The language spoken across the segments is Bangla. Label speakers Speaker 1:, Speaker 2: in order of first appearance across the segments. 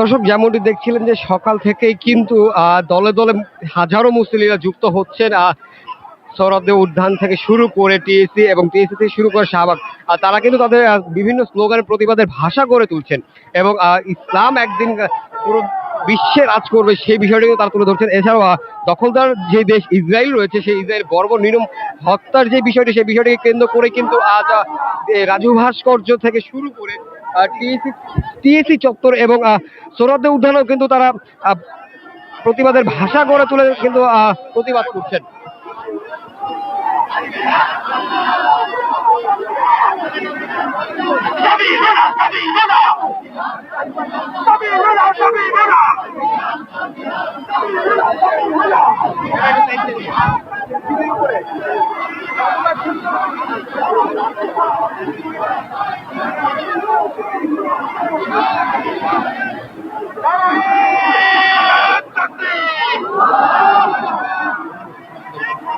Speaker 1: দর্শক যেমনটি দেখছিলেন যে সকাল থেকেই কিন্তু দলে দলে হাজারো মুসলিমরা যুক্ত হচ্ছেন। আহ, সৌরভদে উদ্যান থেকে শুরু করে টিএসসি এবং টিএসসি থেকে শুরু করে শাহবাগ। তারা কিন্তু তাদের বিভিন্ন স্লোগানের প্রতিবাদের ভাষা গড়ে তুলছেন এবং ইসলাম একদিন পুরো বিশ্বে রাজ করবে সেই বিষয়টিও তারা তুলে ধরছেন। এছাড়াও দখলদার যে দেশ ইসরায়েল রয়েছে সেই ইসরায়েল বর্ব নিরম হত্যার যে বিষয়টি সেই বিষয়টিকে কেন্দ্র করে কিন্তু আজ রাজু ভাস্কর্য থেকে শুরু করে টিএসসি টিএসি চত্বর এবং সৌরভদে উদ্যানেও কিন্তু তারা প্রতিবাদের ভাষা গড়ে তুলে কিন্তু প্রতিবাদ করছেন।
Speaker 2: سبيلنا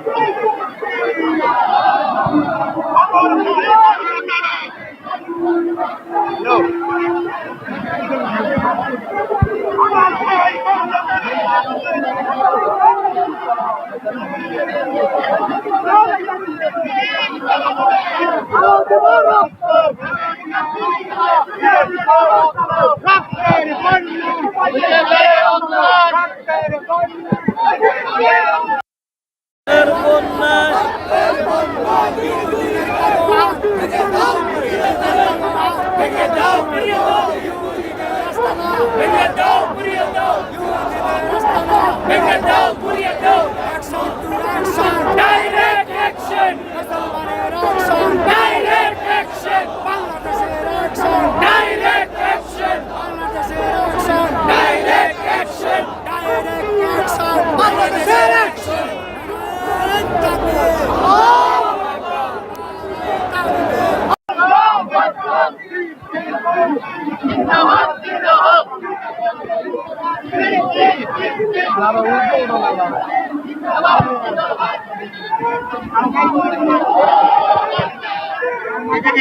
Speaker 2: Thank you. Direct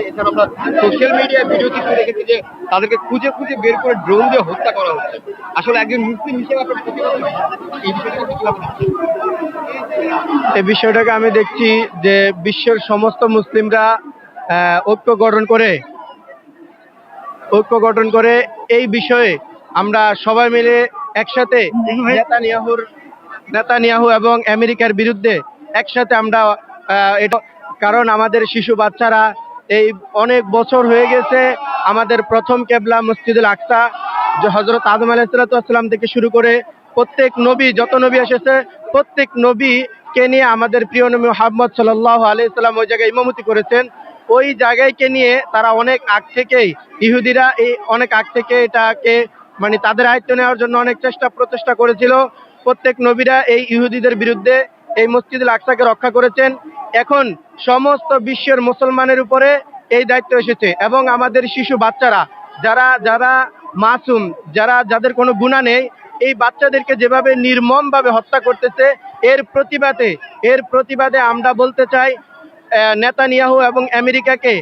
Speaker 1: এছাড়া আমরা সোশ্যাল মিডিয়ায় ভিডিও দেখেছি যে তাদেরকে খুঁজে খুঁজে বের করে ড্রোন দিয়ে হত্যা করা হচ্ছে। আসলে একজন মুসলিম হিসেবে এই
Speaker 3: বিষয়টাকে আমি দেখছি যে বিশ্বের সমস্ত মুসলিমরা ঐক্য গঠন করে ঐক্য গঠন করে এই বিষয়ে আমরা সবাই মিলে একসাথে নেতানিয়াহুর নেতানিয়াহু এবং আমেরিকার বিরুদ্ধে একসাথে আমরা এটা, কারণ আমাদের শিশু বাচ্চারা এই অনেক বছর হয়ে গেছে আমাদের প্রথম কেবলা মসজিদুল আকসা, যে হজরত আদম আলাইসালাম থেকে শুরু করে প্রত্যেক নবী, যত নবী এসেছে, প্রত্যেক নবীকে নিয়ে আমাদের প্রিয় নবী মোহাম্মদ সাল্লাহ আলাইসাল্লাম ওই জায়গায় ইমামতি করেছেন। ওই জায়গায়কে নিয়ে তারা অনেক আগ থেকেই, ইহুদিরা এই অনেক আগ থেকে এটাকে মানে তাদের আয়ত্ত নেওয়ার জন্য অনেক চেষ্টা প্রচেষ্টা করেছিল। প্রত্যেক নবীরা এই ইহুদিদের বিরুদ্ধে এই মসজিদুল আকসাকে রক্ষা করেছেন। এখন সমস্ত বিশ্বের মুসলমানের উপরে এই দায়িত্ব এসেছে এবং আমাদের শিশু বাচ্চারা, যারা যারা মাসুম, যারা, যাদের কোনো গুণা নেই, এই বাচ্চাদেরকে যেভাবে নির্মমভাবে হত্যা করতেছে, এর প্রতিবাদে এর প্রতিবাদে আমরা বলতে চাই নেতানিয়াহু এবং আমেরিকাকে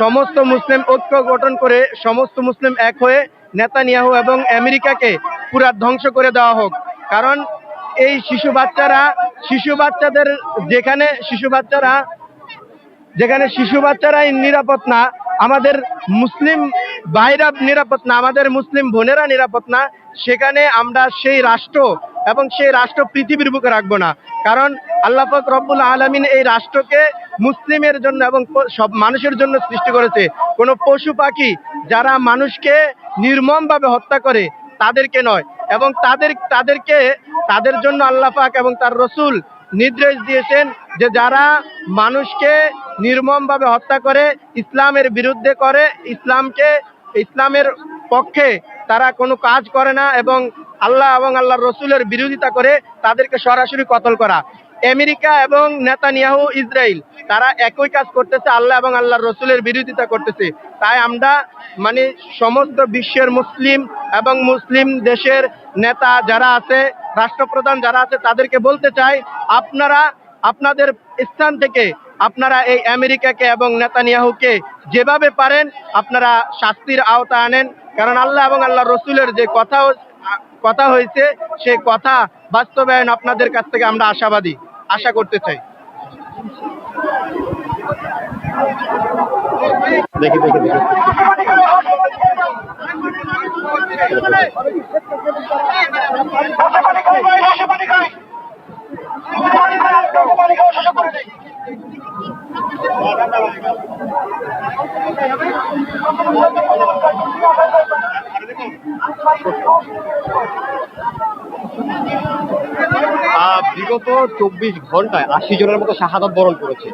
Speaker 3: সমস্ত মুসলিম ঐক্য গঠন করে সমস্ত মুসলিম এক হয়ে নেতানিয়াহু এবং আমেরিকাকে পুরা ধ্বংস করে দেওয়া হোক। কারণ এই শিশু বাচ্চারা, শিশু বাচ্চাদের যেখানে শিশু বাচ্চারা, যেখানে শিশু বাচ্চারাই নিরাপদ না, আমাদের মুসলিম ভাইরা নিরাপদ না, আমাদের মুসলিম বোনেরা নিরাপদ না, সেখানে আমরা সেই রাষ্ট্র এবং সেই রাষ্ট্র পৃথিবীর বুকে রাখব না। কারণ আল্লাহ পাক রব্বুল আলমিন এই রাষ্ট্রকে মুসলিমের জন্য এবং সব মানুষের জন্য সৃষ্টি করেছে। কোনো পশু পাখি যারা মানুষকে নির্মমভাবে হত্যা করে, তাদেরকে নয়। এবং তাদের, তাদেরকে, তাদের জন্য আল্লাহ পাক এবং তার রসুল নির্দেশ দিয়েছেন যে যারা মানুষকে নির্মমভাবে হত্যা করে, ইসলামের বিরুদ্ধে করে, ইসলামকে, ইসলামের পক্ষে তারা কোনো কাজ করে না এবং আল্লাহ এবং আল্লাহ রসুলের বিরোধিতা করে তাদেরকে সরাসরি কতল করা। আমেরিকা এবং নেতানিয়াহু ইসরায়েল তারা একই কাজ করতেছে, আল্লাহ এবং আল্লাহ রসুলের বিরোধিতা করতেছে। তাই আমরা মানে সমস্ত বিশ্বের মুসলিম এবং মুসলিম দেশের নেতা যারা আছে, রাষ্ট্রপ্রধান যারা আছে, তাদেরকে বলতে চাই, আপনারা, আপনাদের স্থান থেকে আপনারা এই আমেরিকাকে এবং নেতানিয়াহুকে যেভাবে পারেন, আপনারা শাস্তির আওতা আনেন। কারণ আল্লাহ এবং আল্লাহ রসুলের যে কথা কথা হয়েছে সে কথা বাস্তবায়ন আপনাদের কাছ থেকে আমরা আশাবাদী। আশা করতে চাই।
Speaker 1: দেখি দেখি দেখি। বিগত চব্বিশ ঘন্টায় আশি জনের মতো শাহাদত বরণ করেছে।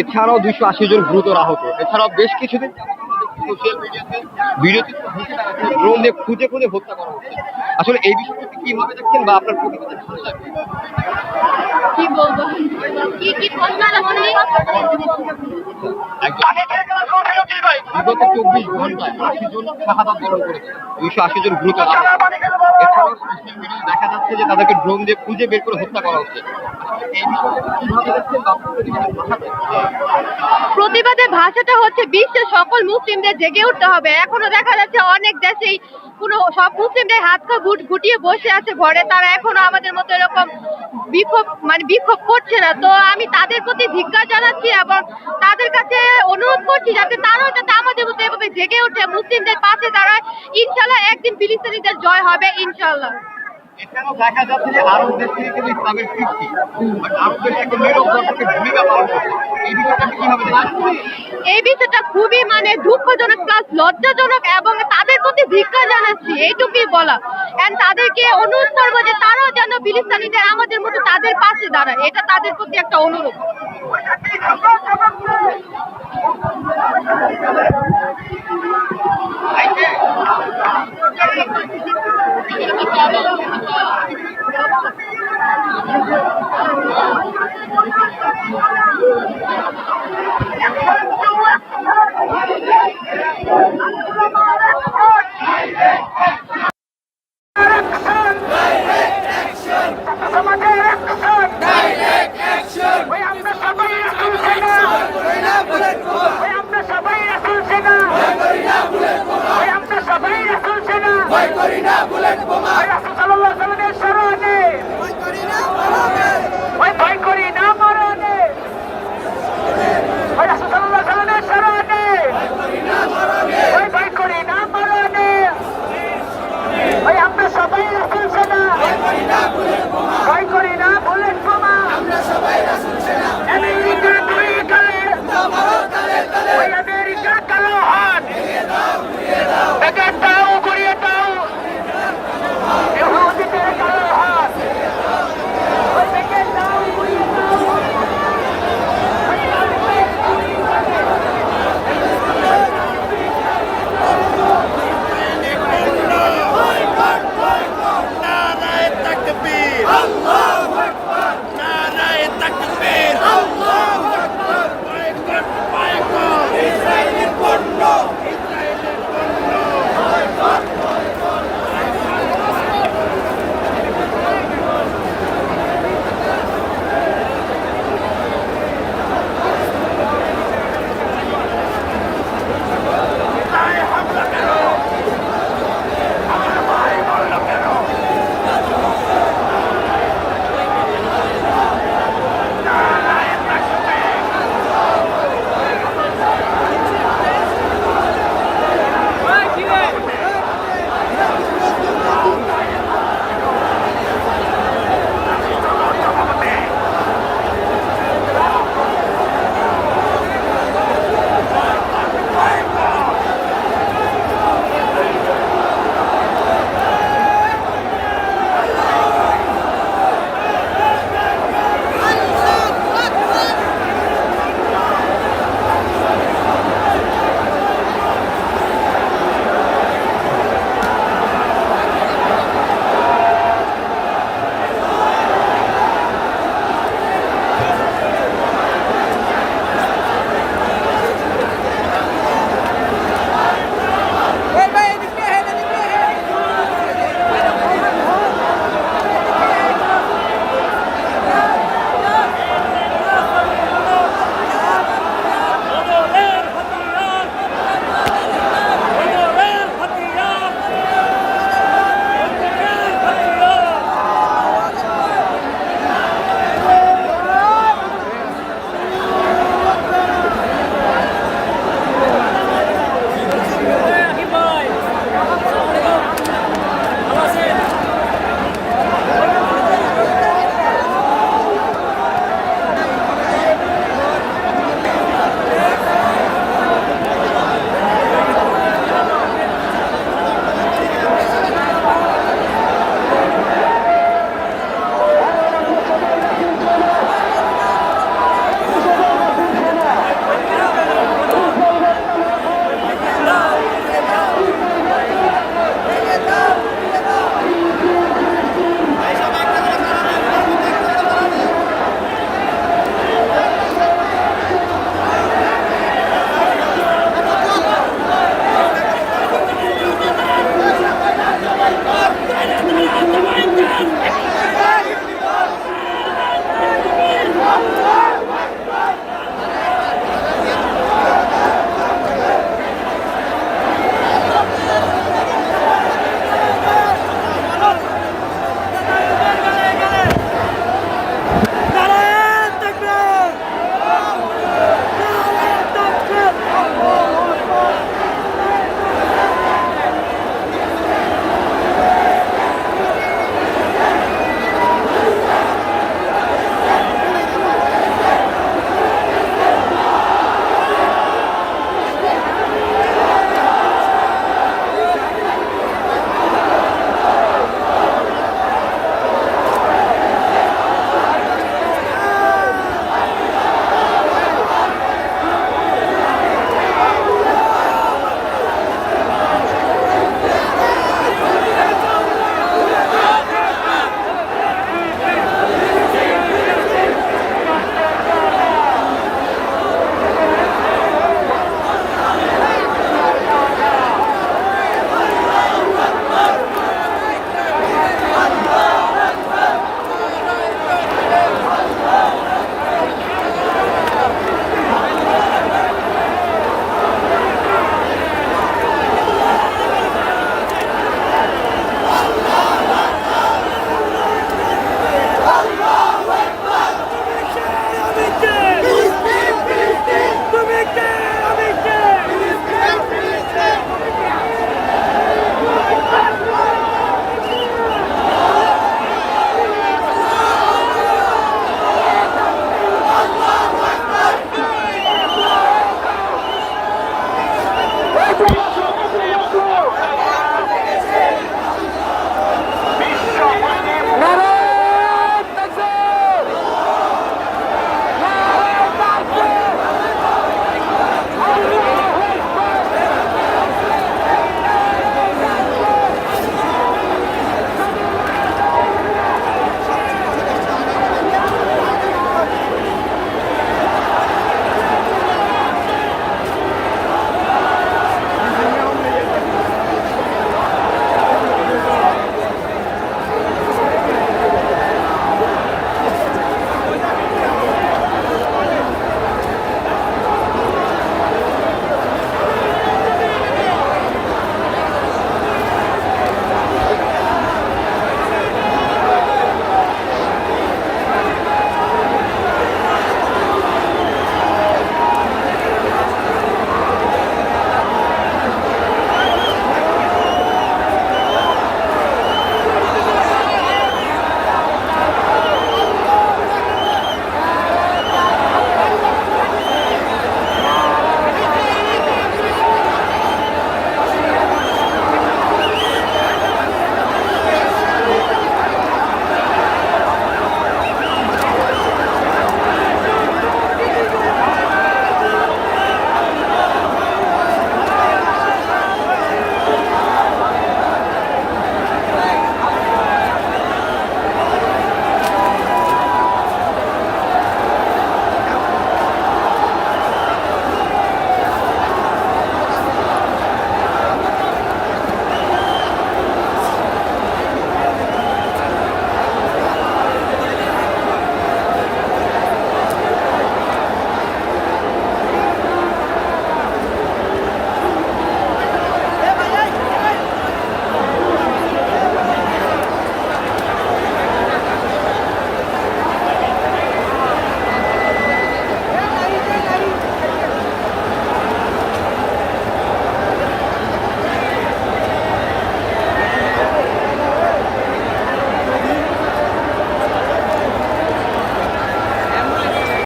Speaker 1: এছাড়াও দুইশো আশি জন গুরুতর আহত। এছাড়াও বেশ কিছুদিন সোশ্যাল মিডিয়াতে ভিডিওতে ড্রোন দিয়ে খুঁজে খুঁজে হত্যা করা হচ্ছে। আসলে এই বিষয়টি কীভাবে দেখছেন বা আপনার প্রতিবাদের ভাষা কি?
Speaker 4: কি বলব? কি কি প্রশ্ন করলি
Speaker 1: একদম। বিগত চব্বিশ ঘন্টায় আশি জন শাহাদাত বরণ করেছে। দুইশো আশি জন গুরুতর আহত। যাচ্ছে যে তাদেরকে ড্রোন দিয়ে খুঁজে বের করে হত্যা করা হচ্ছে? প্রতিবাদের
Speaker 4: ভাষাটা হচ্ছে বিশ্বের সকল মুসলিমদের জেগে উঠতে হবে। এখনও দেখা যাচ্ছে অনেক দেশেই কোনো সব মুসলিমদের হাত পা গুট গুটিয়ে বসে আছে ঘরে। তারা এখনও আমাদের মতো এরকম বিক্ষোভ মানে বিক্ষোভ করছে না। তো আমি তাদের প্রতি ধিক্কার জানাচ্ছি এবং তাদের কাছে অনুরোধ করছি যাতে তারাও যাতে আমাদের মতো এভাবে জেগে উঠে মুসলিমদের পাশে দাঁড়ায়। ইনশাল্লাহ একদিন ফিলিস্তিনিদের জয় হবে, ইনশাল্লাহ।
Speaker 1: এই বিষয়টা
Speaker 4: খুবই মানে দুঃখজনক প্লাস লজ্জাজনক এবং তাদের প্রতি ধিক্কার জানাচ্ছি, এইটুকুই বলা। এন্ড তাদেরকে অনুরোধ করব যে তারাও যেন ফিলিস্তিনিদের আমাদের মতো তাদের পাশে দাঁড়ায়। এটা তাদের প্রতি একটা অনুরোধ। ওই আমেরিকা কালো হাত।